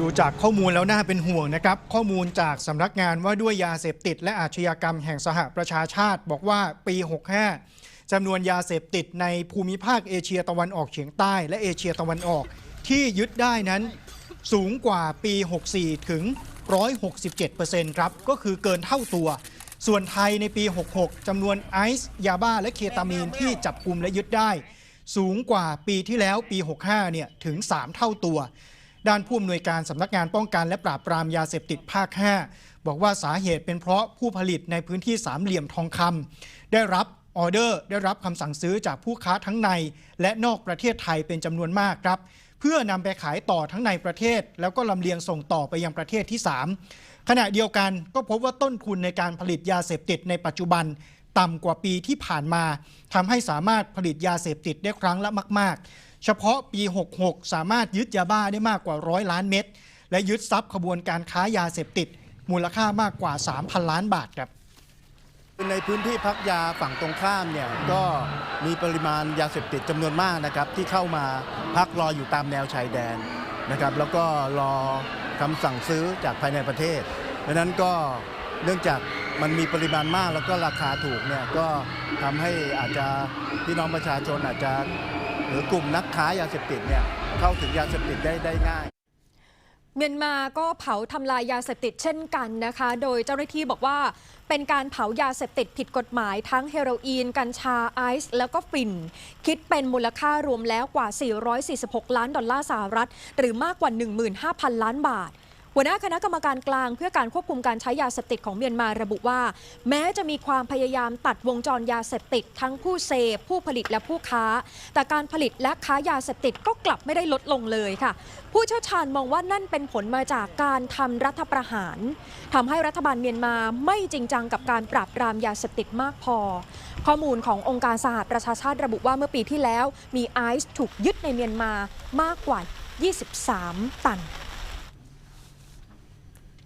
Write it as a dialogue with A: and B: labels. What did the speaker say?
A: ดูจากข้อมูลแล้วน่าเป็นห่วงนะครับ ข้อมูลจากสำนักงานว่าด้วยยาเสพติด และอาชญากรรมแห่งสหประชาชาติ บอกว่าปี 65จำนวนยาเสพติดในภูมิภาคเอเชียตะวันออกเฉียงใต้ และเอเชียตะวันออกที่ยึดได้นั้น สูงกว่าปี 64 ถึง 167%ครับ ก็คือเกินเท่าตัว ส่วนไทยในปี 66จำนวนไอซ์ยาบ้าและเคตามีนที่จับกลุ่มและยึดได้ สูงกว่าปีที่แล้วปี 65 เนี่ยถึง 3 เท่าตัว ด้านผู้อำนวยการสำนักงานป้องกันและปราบปรามยาเสพติดภาค 5 บอกว่าสาเหตุเป็นเพราะผู้ผลิตในพื้นที่สามเหลี่ยมทองคำได้รับออเดอร์ได้รับคำสั่งซื้อจากผู้ค้าทั้งใน และนอกประเทศไทยเป็นจำนวนมากครับเพื่อนำไปขายต่อทั้งในประเทศ แล้วก็ลำเลียงส่งต่อไปยังประเทศที่ 3 ขณะเดียวกันก็พบว่าต้นทุนในการผลิตยาเสพติดในปัจจุบัน ต่ำกว่าปีที่ผ่านมาทำให้สามารถผลิตยาเสพติดได้ครั้งละมาก ๆ เฉพาะปี 66 สามารถยึดยาบ้าได้มากกว่าร้อยล้านเม็ดและยึดทรัพย์ขบวนการค้ายาเสพติด มูลค่ามากกว่า 3,000 ล้านบาทครับ
B: ในพื้นที่พักยาฝั่งตรงข้ามเนี่ยก็มีปริมาณยาเสพติดจำนวนมากนะครับที่เข้ามาพักรออยู่ตามแนวชายแดนนะครับแล้วก็รอคำสั่งซื้อจากภายในประเทศดังนั้นก็เนื่องจากมันมีปริมาณมากแล้วก็ราคาถูกเนี่ยก็ทำให้อาจจะพี่น้องประชาชนอาจจะ หรือกลุ่มนักค้ายาเสพติดเนี่ยเข้าถึงยาเสพติดได้ได้ง่าย
C: เมียนมาก็เผาทำลายยาเสพติดเช่นกันนะคะ โดยเจ้าหน้าที่บอกว่าเป็นการเผายาเสพติดผิดกฎหมายทั้งเฮโรอีน กัญชาไอซ์แล้วก็ฝิ่นคิดเป็นมูลค่ารวมแล้วกว่า 446 ล้านดอลลาร์สหรัฐ หรือมากกว่า 15,000 ล้านบาท หัวหน้าคณะกรรมการกลางเพื่อการควบคุมการใช้ยาเสพติดของเมียนมาระบุว่า แม้จะมีความพยายามตัดวงจรยาเสพติดทั้งผู้เสพผู้ผลิตและผู้ค้า แต่การผลิตและค้ายาเสพติดก็กลับไม่ได้ลดลงเลยค่ะ ผู้เชี่ยวชาญมองว่านั่นเป็นผลมาจากการทำรัฐประหารทำให้รัฐบาลเมียนมาไม่จริงจังกับการปราบปรามยาเสพติดมากพอ ข้อมูลขององค์การสหประชาชาติระบุว่าเมื่อปีที่แล้วมีไอซ์ถูกยึดในเมียนมามากกว่า 23 ตัน